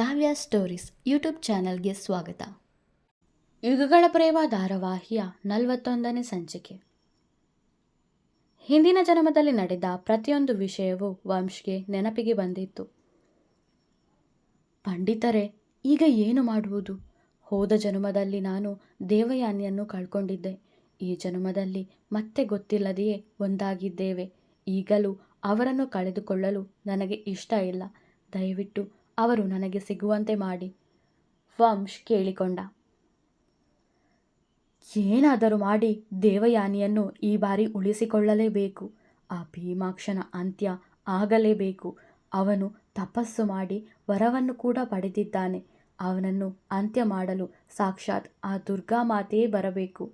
ಕಾವ್ಯ stories YouTube ಚಾನೆಲ್ಗೆ ಸ್ವಾಗತ. ಯುಗಗಳ ಪ್ರೇಮ ಧಾರಾವಾಹಿಯ ನಲವತ್ತೊಂದನೇ ಸಂಚಿಕೆ. ಹಿಂದಿನ ಜನ್ಮದಲ್ಲಿ ನಡೆದ ಪ್ರತಿಯೊಂದು ವಿಷಯವೂ ವಂಶ್ಗೆ ನೆನಪಿಗೆ ಬಂದಿತ್ತು. ಪಂಡಿತರೇ, ಈಗ ಏನು ಮಾಡುವುದು? ಹೋದ ಜನ್ಮದಲ್ಲಿ ನಾನು ದೇವಯಾನಿಯನ್ನು ಕಳ್ಕೊಂಡಿದ್ದೆ. ಈ ಜನ್ಮದಲ್ಲಿ ಮತ್ತೆ ಗೊತ್ತಿಲ್ಲದೆಯೇ ಒಂದಾಗಿದ್ದೇವೆ. ಈಗಲೂ ಅವರನ್ನು ಕಳೆದುಕೊಳ್ಳಲು ನನಗೆ ಇಷ್ಟ ಇಲ್ಲ. ದಯವಿಟ್ಟು ಅವರು ನನಗೆ ಸಿಗುವಂತೆ ಮಾಡಿ. ವಂಶ್ ಕೇಳಿಕೊಂಡ. ಏನಾದರೂ ಮಾಡಿ ದೇವಯಾನಿಯನ್ನು ಈ ಬಾರಿ ಉಳಿಸಿಕೊಳ್ಳಲೇಬೇಕು. ಆ ಭೀಮಾಕ್ಷನ ಅಂತ್ಯ ಆಗಲೇಬೇಕು. ಅವನು ತಪಸ್ಸು ಮಾಡಿ ವರವನ್ನು ಕೂಡ ಪಡೆದಿದ್ದಾನೆ. ಅವನನ್ನು ಅಂತ್ಯ ಮಾಡಲು ಸಾಕ್ಷಾತ್ ಆ ದುರ್ಗಾ ಮಾತೆಯೇ ಬರಬೇಕು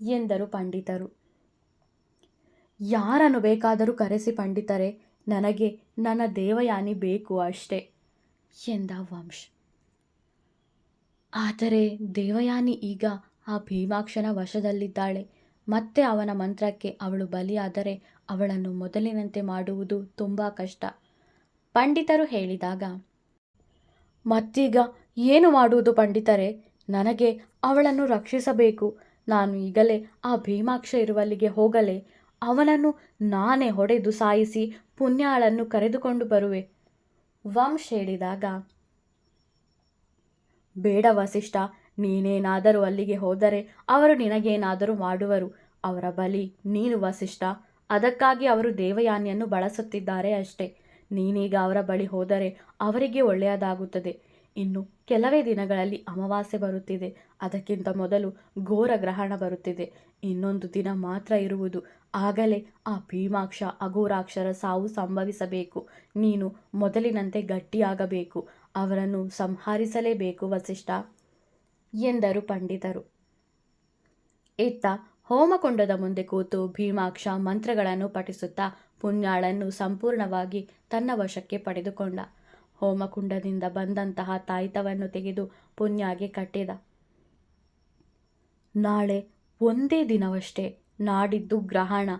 ಎಂದರು ಪಂಡಿತರು. ಯಾರನ್ನು ಬೇಕಾದರೂ ಕರೆಸಿ ಪಂಡಿತರೆ, ನನಗೆ ನನ್ನ ದೇವಯಾನಿ ಬೇಕು ಅಷ್ಟೇ. ಎಂದ ವಂಶ್ ಆದರೆ ದೇವಯಾನಿ ಈಗ ಆ ಭೀಮಾಕ್ಷನ ವಶದಲ್ಲಿದ್ದಾಳೆ. ಮತ್ತೆ ಅವನ ಮಂತ್ರಕ್ಕೆ ಅವಳು ಬಲಿಯಾದರೆ ಅವಳನ್ನು ಮೊದಲಿನಂತೆ ಮಾಡುವುದು ತುಂಬ ಕಷ್ಟ. ಪಂಡಿತರು ಹೇಳಿದಾಗ, ಮತ್ತೀಗ ಏನು ಮಾಡುವುದು ಪಂಡಿತರೇ? ನನಗೆ ಅವಳನ್ನು ರಕ್ಷಿಸಬೇಕು. ನಾನು ಈಗಲೇ ಆ ಭೀಮಾಕ್ಷ ಇರುವಲ್ಲಿಗೆ ಹೋಗಲೇ ಅವನನ್ನು ನಾನೇ ಹೊಡೆದು ಸಾಯಿಸಿ ಪುಣ್ಯಾಳನ್ನು ಕರೆದುಕೊಂಡು ಬರುವೆ. ವಂಶ್ ಹೇಳಿದಾಗ, ಬೇಡ ವಸಿಷ್ಠ, ನೀನೇನಾದರೂ ಅಲ್ಲಿಗೆ ಹೋದರೆ ಅವರು ನಿನಗೇನಾದರೂ ಮಾಡುವರು. ಅವರ ಬಲಿ ನೀನು ವಸಿಷ್ಠ, ಅದಕ್ಕಾಗಿ ಅವರು ದೇವಯಾನಿಯನ್ನು ಬಳಸುತ್ತಿದ್ದಾರೆ ಅಷ್ಟೇ. ನೀನೀಗ ಅವರ ಬಳಿ ಹೋದರೆ ಅವರಿಗೆ ಒಳ್ಳೆಯದಾಗುತ್ತದೆ. ಇನ್ನು ಕೆಲವೇ ದಿನಗಳಲ್ಲಿ ಅಮಾವಾಸ್ಯೆ ಬರುತ್ತಿದೆ. ಅದಕ್ಕಿಂತ ಮೊದಲು ಘೋರ ಗ್ರಹಣ ಬರುತ್ತಿದೆ. ಇನ್ನೊಂದು ದಿನ ಮಾತ್ರ ಇರುವುದು. ಆಗಲೇ ಆ ಭೀಮಾಕ್ಷ, ಅಘೋರಾಕ್ಷರ ಸಾವು ಸಂಭವಿಸಬೇಕು. ನೀನು ಮೊದಲಿನಂತೆ ಗಟ್ಟಿಯಾಗಬೇಕು. ಅವರನ್ನು ಸಂಹರಿಸಲೇಬೇಕು ವಸಿಷ್ಠ ಎಂದರು ಪಂಡಿತರು. ಇತ್ತ ಹೋಮಕೊಂಡದ ಮುಂದೆ ಕೂತು ಭೀಮಾಕ್ಷ ಮಂತ್ರಗಳನ್ನು ಪಠಿಸುತ್ತಾ ಪುಣ್ಯಾಳನ್ನು ಸಂಪೂರ್ಣವಾಗಿ ತನ್ನ ವಶಕ್ಕೆ ಪಡೆದುಕೊಂಡ. ಹೋಮಕುಂಡದಿಂದ ಬಂದಂತಹ ತಾಯಿತವನ್ನು ತೆಗೆದು ಪುಣ್ಯಾಗೆ ಕಟ್ಟಿದ. ನಾಳೆ ಒಂದೇ ದಿನವಷ್ಟೇ ನಾಡಿದ್ದು ಗ್ರಹಣ.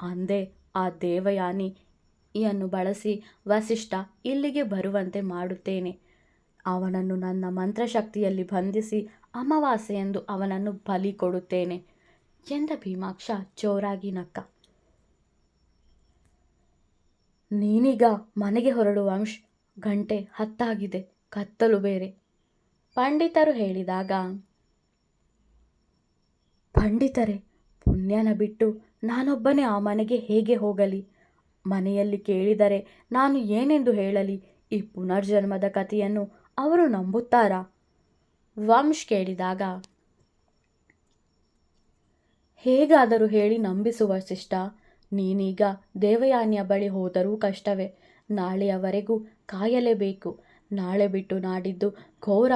ಅಂದೇ ಆ ದೇವಯಾನಿಯನ್ನು ಬಳಸಿ ವಸಿಷ್ಠ ಇಲ್ಲಿಗೆ ಬರುವಂತೆ ಮಾಡುತ್ತೇನೆ. ಅವನನ್ನು ನನ್ನ ಮಂತ್ರಶಕ್ತಿಯಲ್ಲಿ ಬಂಧಿಸಿ ಅಮಾವಾಸ್ಯೆಯೆಂದು ಅವನನ್ನು ಬಲಿ ಕೊಡುತ್ತೇನೆ ಎಂದ ಭೀಮಾಕ್ಷ ಜೋರಾಗಿ ನಕ್ಕ. ನೀನೀಗ ಮನೆಗೆ ಹೊರಡುವ ವಂಶ್ ಗಂಟೆ ಹತ್ತಾಗಿದೆ, ಕತ್ತಲು ಬೇರೆ. ಪಂಡಿತರು ಹೇಳಿದಾಗ, ಪಂಡಿತರೆ, ಪುಣ್ಯನ ಬಿಟ್ಟು ನಾನೊಬ್ಬನೇ ಆ ಮನೆಗೆ ಹೇಗೆ ಹೋಗಲಿ? ಮನೆಯಲ್ಲಿ ಕೇಳಿದರೆ ನಾನು ಏನೆಂದು ಹೇಳಲಿ? ಈ ಪುನರ್ಜನ್ಮದ ಕಥೆಯನ್ನು ಅವರು ನಂಬುತ್ತಾರಾ? ವಂಶ್ ಕೇಳಿದಾಗ, ಹೇಗಾದರೂ ಹೇಳಿ ನಂಬಿಸುವ ಶಿಷ್ಟ, ನೀನೀಗ ದೇವಯಾನಿಯ ಬಳಿ ಹೋದರೂ ಕಷ್ಟವೇ. ನಾಳೆಯವರೆಗೂ ಕಾಯಲೇಬೇಕು. ನಾಳೆ ಬಿಟ್ಟು ನಾಡಿದ್ದು ಘೋರ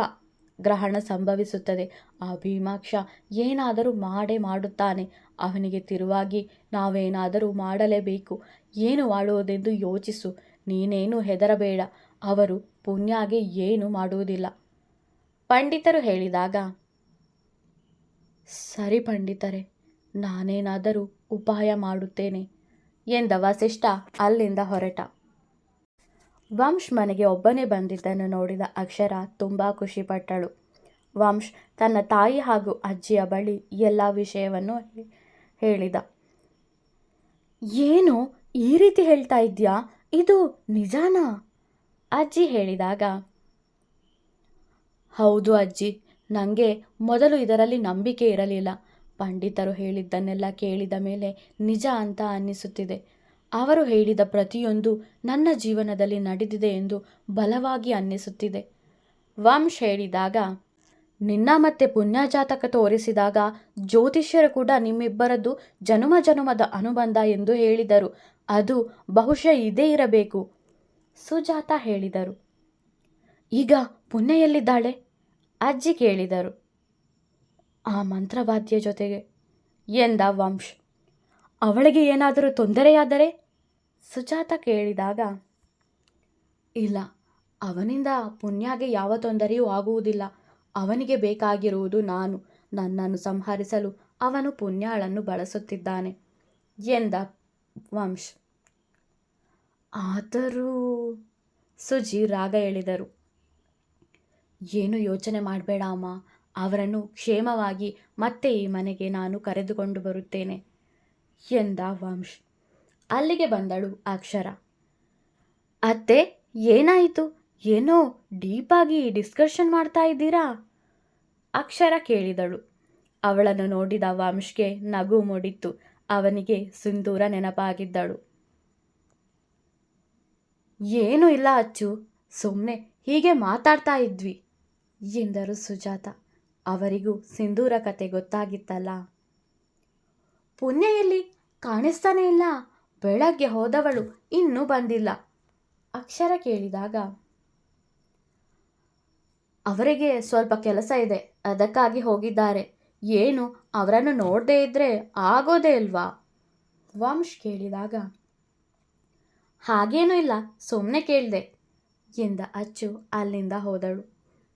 ಗ್ರಹಣ ಸಂಭವಿಸುತ್ತದೆ. ಆ ಭೀಮಾಕ್ಷ ಏನಾದರೂ ಮಾಡೇ ಮಾಡುತ್ತಾನೆ. ಅವನಿಗೆ ತಿರುವಾಗಿ ನಾವೇನಾದರೂ ಮಾಡಲೇಬೇಕು. ಏನು ಮಾಡುವುದೆಂದು ಯೋಚಿಸು. ನೀನೇನು ಹೆದರಬೇಡ. ಅವರು ಪುಣ್ಯಾಗೆ ಏನು ಮಾಡುವುದಿಲ್ಲ. ಪಂಡಿತರು ಹೇಳಿದಾಗ, ಸರಿ ಪಂಡಿತರೆ, ನಾನೇನಾದರೂ ಉಪಾಯ ಮಾಡುತ್ತೇನೆ ಎಂದ ವಸಿಷ್ಠ ಅಲ್ಲಿಂದ ಹೊರಟ. ವಂಶ್ ಮನೆಗೆ ಒಬ್ಬನೇ ಬಂದಿದ್ದನ್ನು ನೋಡಿದ ಅಕ್ಷರ ತುಂಬ ಖುಷಿಪಟ್ಟಳು. ವಂಶ್ ತನ್ನ ತಾಯಿ ಹಾಗೂ ಅಜ್ಜಿಯ ಬಳಿ ಎಲ್ಲ ವಿಷಯವನ್ನು ಹೇಳಿದ. ಏನು ಈ ರೀತಿ ಹೇಳ್ತಾ ಇದ್ಯಾ ಇದು ನಿಜಾನಾ? ಅಜ್ಜಿ ಹೇಳಿದಾಗ, ಹೌದು ಅಜ್ಜಿ ನನಗೆ ಮೊದಲು ಇದರಲ್ಲಿ ನಂಬಿಕೆ ಇರಲಿಲ್ಲ. ಪಂಡಿತರು ಹೇಳಿದ್ದನ್ನೆಲ್ಲ ಕೇಳಿದ ಮೇಲೆ ನಿಜ ಅಂತ ಅನ್ನಿಸುತ್ತಿದೆ. ಅವರು ಹೇಳಿದ ಪ್ರತಿಯೊಂದು ನನ್ನ ಜೀವನದಲ್ಲಿ ನಡೆದಿದೆ ಎಂದು ಬಲವಾಗಿ ಅನ್ನಿಸುತ್ತಿದೆ. ವಂಶ್ ಹೇಳಿದಾಗ, ನಿನ್ನ ಮತ್ತೆ ಪುಣ್ಯಜಾತಕ ತೋರಿಸಿದಾಗ ಜ್ಯೋತಿಷ್ಯರು ಕೂಡ ನಿಮ್ಮಿಬ್ಬರದ್ದು ಜನುಮ ಜನುಮದ ಅನುಬಂಧ ಎಂದು ಹೇಳಿದರು. ಅದು ಬಹುಶಃ ಇದೇ ಇರಬೇಕು, ಸುಜಾತ ಹೇಳಿದರು. ಈಗ ಪುಣ್ಯ ಎಲ್ಲಿದ್ದಾಳೆ? ಅಜ್ಜಿ ಕೇಳಿದರು. ಆ ಮಂತ್ರವಾದ್ಯ ಜೊತೆಗೆ, ಎಂದ ವಂಶ್ ಅವಳಿಗೆ ಏನಾದರೂ ತೊಂದರೆಯಾದರೆ? ಸುಜಾತ ಕೇಳಿದಾಗ, ಇಲ್ಲ, ಅವನಿಂದ ಪುಣ್ಯಾಗೆ ಯಾವ ತೊಂದರೆಯೂ ಆಗುವುದಿಲ್ಲ. ಅವನಿಗೆ ಬೇಕಾಗಿರುವುದು ನಾನು. ನನ್ನನ್ನು ಸಂಹರಿಸಲು ಅವನು ಪುಣ್ಯಾಳನ್ನು ಬಳಸುತ್ತಿದ್ದಾನೆ ಎಂದ ವಂಶ್. ಆದರೂ, ಸುಜಿ ರಾಗ ಎಳೆದರು. ಏನು ಯೋಚನೆ ಮಾಡಬೇಡ ಅಮ್ಮ. ಅವರನ್ನು ಕ್ಷೇಮವಾಗಿ ಮತ್ತೆ ಈ ಮನೆಗೆ ನಾನು ಕರೆದುಕೊಂಡು ಬರುತ್ತೇನೆ ಎಂದ ವಂಶ್. ಅಲ್ಲಿಗೆ ಬಂದಳು ಅಕ್ಷರ. ಅತ್ತೆ, ಏನಾಯಿತು? ಏನೋ ಡೀಪಾಗಿ ಡಿಸ್ಕಷನ್ ಮಾಡ್ತಾ ಇದ್ದೀರಾ? ಅಕ್ಷರ ಕೇಳಿದಳು. ಅವಳನ್ನು ನೋಡಿದ ವಂಶ್ಗೆ ನಗು ಮೂಡಿತ್ತು. ಅವನಿಗೆ ಸಿಂಧೂರ ನೆನಪಾಗಿದ್ದಳು. ಏನೂ ಇಲ್ಲ ಅಚ್ಚು ಸುಮ್ಮನೆ ಹೀಗೆ ಮಾತಾಡ್ತಾ ಇದ್ವಿ, ಎಂದರು ಸುಜಾತ. ಅವರಿಗೂ ಸಿಂಧೂರ ಕತೆ ಗೊತ್ತಾಗಿತ್ತಲ್ಲ. ಪುಣ್ಯ ಎಲ್ಲಿ ಕಾಣಿಸ್ತಾನೆ ಇಲ್ಲ. ಬೆಳಗ್ಗೆ ಹೋದವಳು ಇನ್ನೂ ಬಂದಿಲ್ಲ. ಅಕ್ಷರ ಕೇಳಿದಾಗ, ಅವರಿಗೆ ಸ್ವಲ್ಪ ಕೆಲಸ ಇದೆ, ಅದಕ್ಕಾಗಿ ಹೋಗಿದ್ದಾರೆ. ಏನು, ಅವರನ್ನು ನೋಡದೇ ಇದ್ದರೆ ಆಗೋದೇ ಇಲ್ವಾ? ವಂಶ್ ಕೇಳಿದಾಗ, ಹಾಗೇನೂ ಇಲ್ಲ ಸುಮ್ಮನೆ ಕೇಳಿದೆ ಎಂದ ಅಚ್ಚು ಅಲ್ಲಿಂದ ಹೋದಳು.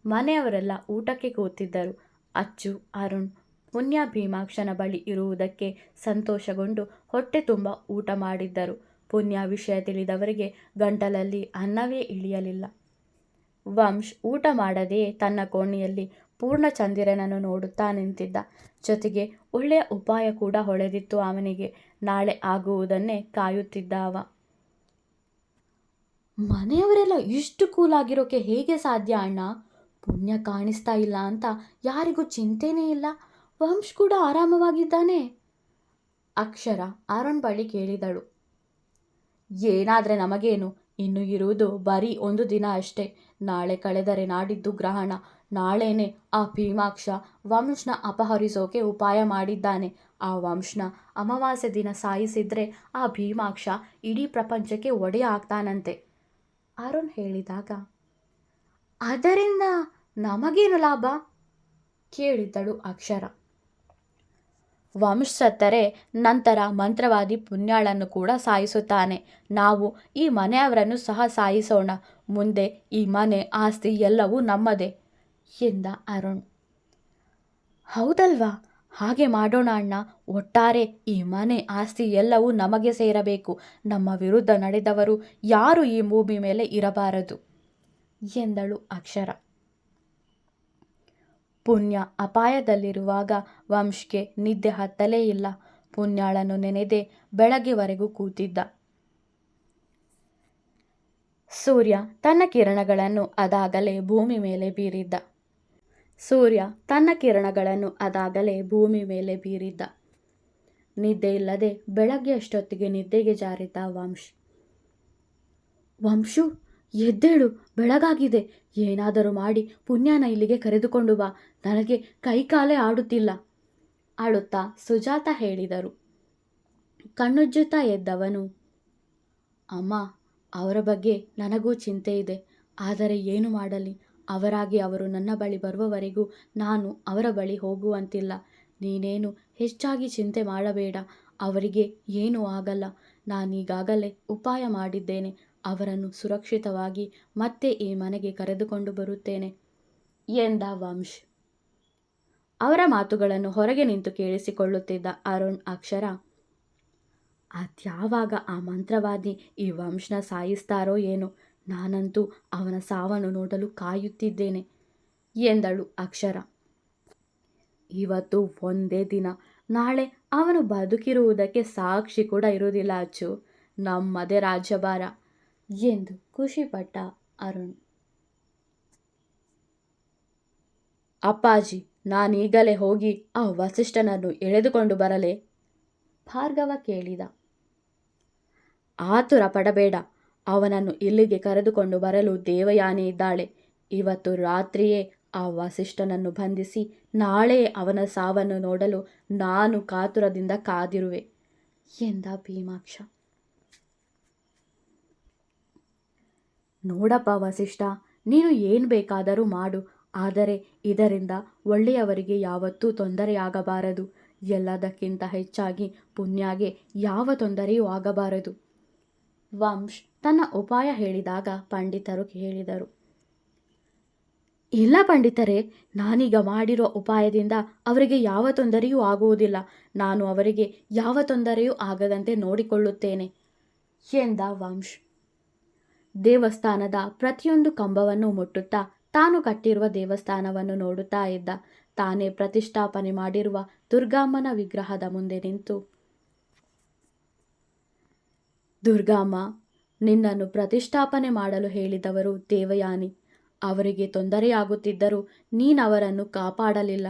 ಮನೆಯವರೆಲ್ಲ ಊಟಕ್ಕೆ ಕೂತಿದ್ದರು. ಅಚ್ಚು, ಅರುಣ್ ಪುಣ್ಯ ಭೀಮಾಕ್ಷನ ಬಳಿ ಇರುವುದಕ್ಕೆ ಸಂತೋಷಗೊಂಡು ಹೊಟ್ಟೆ ತುಂಬ ಊಟ ಮಾಡಿದ್ದರು. ಪುಣ್ಯ ವಿಷಯ ತಿಳಿದವರಿಗೆ ಗಂಟಲಲ್ಲಿ ಅನ್ನವೇ ಇಳಿಯಲಿಲ್ಲ. ವಂಶ್, ಊಟ ಮಾಡದೆಯೇ ತನ್ನ ಕೋಣೆಯಲ್ಲಿ ಪೂರ್ಣ ಚಂದಿರನನ್ನು ನೋಡುತ್ತಾ ನಿಂತಿದ್ದ. ಜೊತೆಗೆ ಒಳ್ಳೆಯ ಉಪಾಯ ಕೂಡ ಹೊಳೆದಿತ್ತು ಅವನಿಗೆ. ನಾಳೆ ಆಗುವುದನ್ನೇ ಕಾಯುತ್ತಿದ್ದ ಅವ. ಮನೆಯವರೆಲ್ಲ ಇಷ್ಟು ಕೂಲಾಗಿರೋಕೆ ಹೇಗೆ ಸಾಧ್ಯ ಅಣ್ಣ? ಪುಣ್ಯ ಕಾಣಿಸ್ತಾ ಇಲ್ಲ ಅಂತ ಯಾರಿಗೂ ಚಿಂತೆನೇ ಇಲ್ಲ. ವಂಶ್ ಕೂಡ ಆರಾಮವಾಗಿದ್ದಾನೆ? ಅಕ್ಷರ ಅರುಣ್ ಬಳಿ ಕೇಳಿದಳು. ಏನಾದರೆ ನಮಗೇನು? ಇನ್ನು ಇರುವುದು ಬರೀ ಒಂದು ದಿನ ಅಷ್ಟೇ. ನಾಳೆ ಕಳೆದರೆ ನಾಡಿದ್ದು ಗ್ರಹಣ. ನಾಳೆನೇ ಆ ಭೀಮಾಕ್ಷ ವಂಶನ ಅಪಹರಿಸೋಕೆ ಉಪಾಯ ಮಾಡಿದ್ದಾನೆ. ಆ ವಂಶನ ಅಮಾವಾಸ್ಯೆ ದಿನ ಸಾಯಿಸಿದ್ರೆ ಆ ಭೀಮಾಕ್ಷ ಇಡೀ ಪ್ರಪಂಚಕ್ಕೆ ಒಡೆಯ ಆಗ್ತಾನಂತೆ. ಅರುಣ್ ಹೇಳಿದಾಗ, ಅದರಿಂದ ನಮಗೇನು ಲಾಭ? ಕೇಳಿದ್ದಳು ಅಕ್ಷರ. ವಂಶ್ ಸತ್ತರೆ ನಂತರ ಮಂತ್ರವಾದಿ ಪುಣ್ಯಾಳನ್ನು ಕೂಡ ಸಾಯಿಸುತ್ತಾನೆ. ನಾವು ಈ ಮನೆಯವರನ್ನು ಸಹ ಸಾಯಿಸೋಣ. ಮುಂದೆ ಈ ಮನೆ ಆಸ್ತಿ ಎಲ್ಲವೂ ನಮ್ಮದೇ ಎಂದ ಅರುಣ್. ಹೌದಲ್ವಾ? ಹಾಗೆ ಮಾಡೋಣ ಅಣ್ಣ. ಒಟ್ಟಾರೆ ಈ ಮನೆ ಆಸ್ತಿ ಎಲ್ಲವೂ ನಮಗೆ ಸೇರಬೇಕು. ನಮ್ಮ ವಿರುದ್ಧ ನಡೆದವರು ಯಾರು ಈ ಭೂಮಿ ಮೇಲೆ ಇರಬಾರದು ಎಂದಳು ಅಕ್ಷರ. ಪುಣ್ಯ ಅಪಾಯದಲ್ಲಿರುವಾಗ ವಂಶ್ಗೆ ನಿದ್ದೆ ಹತ್ತಲೇ ಇಲ್ಲ. ಪುಣ್ಯಾಳನ್ನು ನೆನೆದೇ ಬೆಳಗ್ಗೆವರೆಗೂ ಕೂತಿದ್ದ. ಸೂರ್ಯ ತನ್ನ ಕಿರಣಗಳನ್ನು ಅದಾಗಲೇ ಭೂಮಿ ಮೇಲೆ ಬೀರಿದ್ದ. ಸೂರ್ಯ ತನ್ನ ಕಿರಣಗಳನ್ನು ಅದಾಗಲೇ ಭೂಮಿ ಮೇಲೆ ಬೀರಿದ್ದ. ನಿದ್ದೆ ಇಲ್ಲದೆ ಬೆಳಗ್ಗೆ ಅಷ್ಟೊತ್ತಿಗೆ ನಿದ್ದೆಗೆ ಜಾರಿದ್ದ ವಂಶ್. ವಂಶು ಎದ್ದೇಳು, ಬೆಳಗಾಗಿದೆ ಏನಾದರೂ ಮಾಡಿ ಪುಣ್ಯಾನ ಇಲ್ಲಿಗೆ ಕರೆದುಕೊಂಡು ಬಾ. ನನಗೆ ಕೈಕಾಲೇ ಆಡುತ್ತಿಲ್ಲ. ಆಡುತ್ತಾ ಸುಜಾತ ಹೇಳಿದರು. ಕಣ್ಣುಜ್ಜುತ್ತಾ ಎದ್ದವನು. ಅಮ್ಮ, ಅವರ ಬಗ್ಗೆ ನನಗೂ ಚಿಂತೆ ಇದೆ. ಆದರೆ ಏನು ಮಾಡಲಿ? ಅವರಾಗಿ ಅವರು ನನ್ನ ಬಳಿ ಬರುವವರೆಗೂ ನಾನು ಅವರ ಬಳಿ ಹೋಗುವಂತಿಲ್ಲ. ನೀನೇನು ಹೆಚ್ಚಾಗಿ ಚಿಂತೆ ಮಾಡಬೇಡ. ಅವರಿಗೆ ಏನೂ ಆಗಲ್ಲ. ನಾನೀಗಾಗಲೇ ಉಪಾಯ ಮಾಡಿದ್ದೇನೆ. ಅವರನ್ನು ಸುರಕ್ಷಿತವಾಗಿ ಮತ್ತೆ ಈ ಮನೆಗೆ ಕರೆದುಕೊಂಡು ಬರುತ್ತೇನೆ ಎಂದ ವಂಶ್. ಅವರ ಮಾತುಗಳನ್ನು ಹೊರಗೆ ನಿಂತು ಕೇಳಿಸಿಕೊಳ್ಳುತ್ತಿದ್ದ ಅರುಣ್ ಅಕ್ಷರ, ಅದ್ಯಾವಾಗ ಆ ಮಂತ್ರವಾದಿ ಈ ವಂಶನ ಸಾಯಿಸ್ತಾರೋ ಏನೋ, ನಾನಂತೂ ಅವನ ಸಾವನ್ನು ನೋಡಲು ಕಾಯುತ್ತಿದ್ದೇನೆ ಎಂದಳು ಅಕ್ಷರ. ಇವತ್ತು ಒಂದೇ ದಿನ, ನಾಳೆ ಅವನು ಬದುಕಿರುವುದಕ್ಕೆ ಸಾಕ್ಷಿ ಕೂಡ ಇರುವುದಿಲ್ಲ ಅಚ್ಚು. ನಮ್ಮದೇ ರಾಜ್ಯಭಾರ. ಎಂದು ಖುಷಿಪಟ್ಟ ಅರುಣ್. ಅಪ್ಪಾಜಿ, ನಾನೀಗಲೇ ಹೋಗಿ ಆ ವಸಿಷ್ಠನನ್ನು ಎಳೆದುಕೊಂಡು ಬರಲೇ? ಭಾರ್ಗವ ಕೇಳಿದ. ಆತುರ ಪಡಬೇಡ, ಅವನನ್ನು ಇಲ್ಲಿಗೆ ಕರೆದುಕೊಂಡು ಬರಲು ದೇವಯಾನಿ ಇದ್ದಾಳೆ. ಇವತ್ತು ರಾತ್ರಿಯೇ ಆ ವಸಿಷ್ಠನನ್ನು ಬಂಧಿಸಿ ನಾಳೆ ಅವನ ಸಾವನ್ನು ನೋಡಲು ನಾನು ಕಾತುರದಿಂದ ಕಾದಿರುವೆ ಎಂದ ಭೀಮಾಕ್ಷ. ನೋಡಪ್ಪ ವಸಿಷ್ಠ, ನೀನು ಏನು ಬೇಕಾದರೂ ಮಾಡು, ಆದರೆ ಇದರಿಂದ ಒಳ್ಳೆಯವರಿಗೆ ಯಾವತ್ತೂ ತೊಂದರೆಯಾಗಬಾರದು. ಎಲ್ಲದಕ್ಕಿಂತ ಹೆಚ್ಚಾಗಿ ಪುಣ್ಯಗೆ ಯಾವ ತೊಂದರೆಯೂ ಆಗಬಾರದು. ವಂಶ್ ತನ್ನ ಉಪಾಯ ಹೇಳಿದಾಗ ಪಂಡಿತರು ಹೇಳಿದರು. ಇಲ್ಲ ಪಂಡಿತರೇ, ನಾನೀಗ ಮಾಡಿರುವ ಉಪಾಯದಿಂದ ಅವರಿಗೆ ಯಾವ ತೊಂದರೆಯೂ ಆಗುವುದಿಲ್ಲ. ನಾನು ಅವರಿಗೆ ಯಾವ ತೊಂದರೆಯೂ ಆಗದಂತೆ ನೋಡಿಕೊಳ್ಳುತ್ತೇನೆ ಎಂದ ವಂಶ್. ದೇವಸ್ಥಾನದ ಪ್ರತಿಯೊಂದು ಕಂಬವನ್ನು ಮುಟ್ಟುತ್ತಾ ತಾನು ಕಟ್ಟಿರುವ ದೇವಸ್ಥಾನವನ್ನು ನೋಡುತ್ತಾ ಇದ್ದ. ತಾನೇ ಪ್ರತಿಷ್ಠಾಪನೆ ಮಾಡಿರುವ ದುರ್ಗಾಮ್ಮನ ವಿಗ್ರಹದ ಮುಂದೆ ನಿಂತು, ದುರ್ಗಾಮ್ಮ, ನಿನ್ನನ್ನು ಪ್ರತಿಷ್ಠಾಪನೆ ಮಾಡಲು ಹೇಳಿದವರು ದೇವಯಾನಿ. ಅವರಿಗೆ ತೊಂದರೆಯಾಗುತ್ತಿದ್ದರೂ ನೀನವರನ್ನು ಕಾಪಾಡಲಿಲ್ಲ.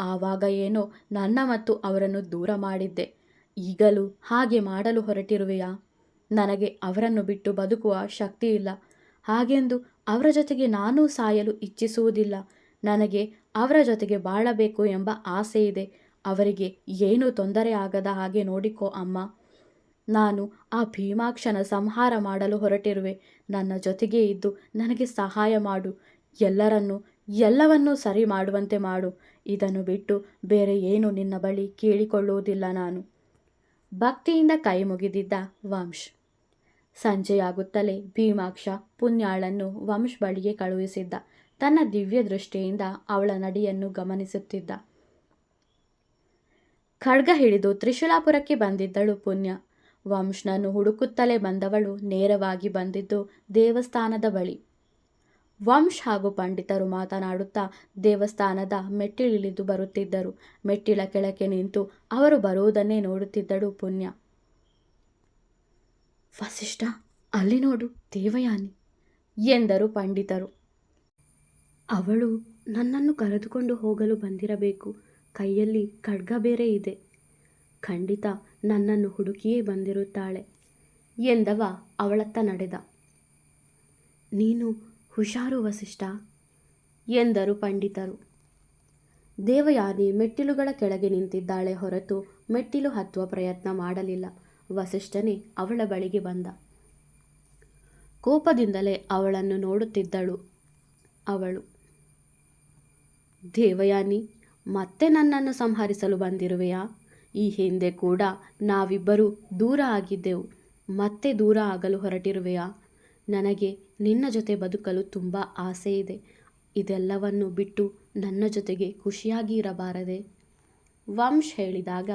ಆವಾಗ ಏನೋ ನನ್ನ ಮತ್ತು ಅವರನ್ನು ದೂರ ಮಾಡಿದ್ದೆ. ಈಗಲೂ ಹಾಗೆ ಮಾಡಲು ಹೊರಟಿರುವೆಯಾ? ನನಗೆ ಅವರನ್ನು ಬಿಟ್ಟು ಬದುಕುವ ಶಕ್ತಿ ಇಲ್ಲ. ಹಾಗೆಂದು ಅವರ ಜೊತೆಗೆ ನಾನೂ ಸಾಯಲು ಇಚ್ಛಿಸುವುದಿಲ್ಲ. ನನಗೆ ಅವರ ಜೊತೆಗೆ ಬಾಳಬೇಕು ಎಂಬ ಆಸೆ ಇದೆ. ಅವರಿಗೆ ಏನೂ ತೊಂದರೆ ಆಗದ ಹಾಗೆ ನೋಡಿಕೋ ಅಮ್ಮ. ನಾನು ಆ ಭೀಮಾಕ್ಷನ ಸಂಹಾರ ಮಾಡಲು ಹೊರಟಿರುವೆ. ನನ್ನ ಜೊತೆಗೆ ಇದ್ದು ನನಗೆ ಸಹಾಯ ಮಾಡು. ಎಲ್ಲರನ್ನೂ, ಎಲ್ಲವನ್ನೂ ಸರಿ ಮಾಡುವಂತೆ ಮಾಡು. ಇದನ್ನು ಬಿಟ್ಟು ಬೇರೆ ಏನು ನಿನ್ನ ಬಳಿ ಕೇಳಿಕೊಳ್ಳುವುದಿಲ್ಲ ನಾನು. ಭಕ್ತಿಯಿಂದ ಕೈ ಮುಗಿದಿದ್ದ ವಂಶ್. ಸಂಜೆಯಾಗುತ್ತಲೇ ಭೀಮಾಕ್ಷ ಪುಣ್ಯಾಳನ್ನು ವಂಶ್ ಬಳಿಗೆ ಕಳುಹಿಸಿದ್ದ. ತನ್ನ ದಿವ್ಯ ದೃಷ್ಟಿಯಿಂದ ಅವಳ ನಡಿಯನ್ನು ಗಮನಿಸುತ್ತಿದ್ದ. ಖಡ್ಗ ಹಿಡಿದು ತ್ರಿಶುಲಾಪುರಕ್ಕೆ ಬಂದಿದ್ದಳು ಪುಣ್ಯ ವಂಶ್ನನ್ನು ಹುಡುಕುತ್ತಲೇ ಬಂದವಳು ನೇರವಾಗಿ ಬಂದಿದ್ದು ದೇವಸ್ಥಾನದ ಬಳಿ. ವಂಶ್ ಹಾಗೂ ಪಂಡಿತರು ಮಾತನಾಡುತ್ತಾ ದೇವಸ್ಥಾನದ ಮೆಟ್ಟಿಲಿಳಿದು ಬರುತ್ತಿದ್ದರು. ಮೆಟ್ಟಿಲ ಕೆಳಕ್ಕೆ ನಿಂತು ಅವರು ಬರುವುದನ್ನೇ ನೋಡುತ್ತಿದ್ದಳು ಪುಣ್ಯ ವಸಿಷ್ಠ, ಅಲ್ಲಿ ನೋಡು ದೇವಯಾನಿ, ಎಂದರು ಪಂಡಿತರು. ಅವಳು ನನ್ನನ್ನು ಕರೆದುಕೊಂಡು ಹೋಗಲು ಬಂದಿರಬೇಕು, ಕೈಯಲ್ಲಿ ಖಡ್ಗ ಬೇರೆ ಇದೆ. ಖಂಡಿತ ನನ್ನನ್ನು ಹುಡುಕಿಯೇ ಬಂದಿರುತ್ತಾಳೆ, ಎಂದವ ಅವಳತ್ತ ನಡೆದ. ನೀನು ಹುಷಾರು ವಸಿಷ್ಠ, ಎಂದರು ಪಂಡಿತರು. ದೇವಯಾನಿ ಮೆಟ್ಟಿಲುಗಳ ಕೆಳಗೆ ನಿಂತಿದ್ದಾಳೆ ಹೊರತು ಮೆಟ್ಟಿಲು ಹತ್ತುವ ಪ್ರಯತ್ನ ಮಾಡಲಿಲ್ಲ. ವಸಿಷ್ಠನೇ ಅವಳ ಬಳಿಗೆ ಬಂದ. ಕೋಪದಿಂದಲೇ ಅವಳನ್ನು ನೋಡುತ್ತಿದ್ದಳು ಅವಳು. ದೇವಯಾನಿ, ಮತ್ತೆ ನನ್ನನ್ನು ಸಂಹರಿಸಲು ಬಂದಿರುವೆಯಾ? ಈ ಹಿಂದೆ ಕೂಡ ನಾವಿಬ್ಬರೂ ದೂರ ಆಗಿದ್ದೆವು. ಮತ್ತೆ ದೂರ ಆಗಲು ಹೊರಟಿರುವೆಯಾ? ನನಗೆ ನಿನ್ನ ಜೊತೆ ಬದುಕಲು ತುಂಬ ಆಸೆ ಇದೆ ಇದೆಲ್ಲವನ್ನು ಬಿಟ್ಟು ನನ್ನ ಜೊತೆಗೆ ಖುಷಿಯಾಗಿ ಇರಬಾರದೆ? ವಂಶ್ ಹೇಳಿದಾಗ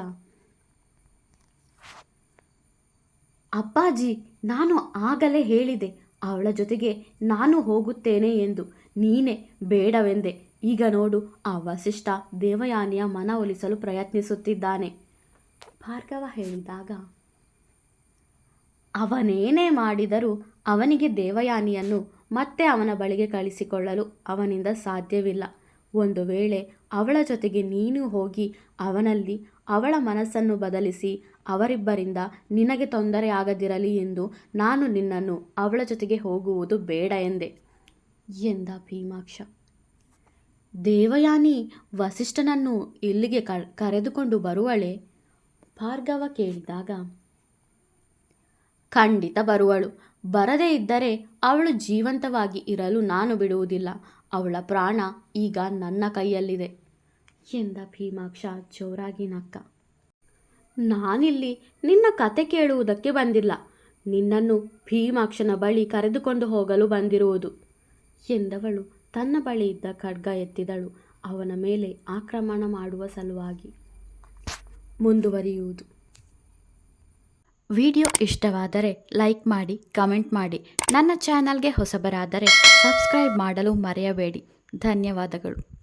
ಅಪ್ಪಾಜಿ, ನಾನು ಆಗಲೇ ಹೇಳಿದೆ, ಅವಳ ಜೊತೆಗೆ ನಾನು ಹೋಗುತ್ತೇನೆ ಎಂದು. ನೀನೇ ಬೇಡವೆಂದೆ. ಈಗ ನೋಡು ಆ ವಸಿಷ್ಠ ದೇವಯಾನಿಯ ಮನವೊಲಿಸಲು ಪ್ರಯತ್ನಿಸುತ್ತಿದ್ದಾನೆ. ಭಾರ್ಗವ ಹೇಳಿದಾಗ, ಅವನೇನೇ ಮಾಡಿದರೂ ಅವನಿಗೆ ದೇವಯಾನಿಯನ್ನು ಮತ್ತೆ ಅವನ ಬಳಿಗೆ ಕಳಿಸಿಕೊಳ್ಳಲು ಅವನಿಂದ ಸಾಧ್ಯವಿಲ್ಲ. ಒಂದು ವೇಳೆ ಅವಳ ಜೊತೆಗೆ ನೀನು ಹೋಗಿ ಅವನಲ್ಲಿ ಅವಳ ಮನಸ್ಸನ್ನು ಬದಲಿಸಿ ಅವರಿಬ್ಬರಿಂದ ನಿನಗೆ ತೊಂದರೆ ಆಗದಿರಲಿ ಎಂದು ನಾನು ನಿನ್ನನ್ನು ಅವಳ ಜೊತೆಗೆ ಹೋಗುವುದು ಬೇಡ ಎಂದೆ. ಎಂದ ಭೀಮಾಕ್ಷ. ದೇವಯಾನಿ ವಸಿಷ್ಠನನ್ನು ಇಲ್ಲಿಗೆ ಕರೆದುಕೊಂಡು ಬರುವಳೆ? ಭಾರ್ಗವ ಕೇಳಿದಾಗ, ಖಂಡಿತ ಬರುವಳು. ಬರದೇ ಇದ್ದರೆ ಅವಳು ಜೀವಂತವಾಗಿ ಇರಲು ನಾನು ಬಿಡುವುದಿಲ್ಲ. ಅವಳ ಪ್ರಾಣ ಈಗ ನನ್ನ ಕೈಯಲ್ಲಿದೆ. ಎಂದ ಭೀಮಾಕ್ಷ ಜೋರಾಗಿ ನಕ್ಕ. ನಾನಿಲ್ಲಿ ನಿನ್ನ ಕತೆ ಕೇಳುವುದಕ್ಕೆ ಬಂದಿಲ್ಲ. ನಿನ್ನನ್ನು ಭೀಮಾಕ್ಷನ ಬಳಿ ಕರೆದುಕೊಂಡು ಹೋಗಲು ಬಂದಿರುವುದು. ಎಂದವಳು ತನ್ನ ಬಳಿ ಇದ್ದ ಖಡ್ಗ ಎತ್ತಿದಳು. ಅವನ ಮೇಲೆ ಆಕ್ರಮಣ ಮಾಡುವ ಸಲುವಾಗಿ ಮುಂದುವರಿಯುವುದು. ವಿಡಿಯೋ ಇಷ್ಟವಾದರೆ ಲೈಕ್ ಮಾಡಿ, ಕಮೆಂಟ್ ಮಾಡಿ. ನನ್ನ ಚಾನಲ್ಗೆ ಹೊಸಬರಾದರೆ ಸಬ್ಸ್ಕ್ರೈಬ್ ಮಾಡಲು ಮರೆಯಬೇಡಿ. ಧನ್ಯವಾದಗಳು.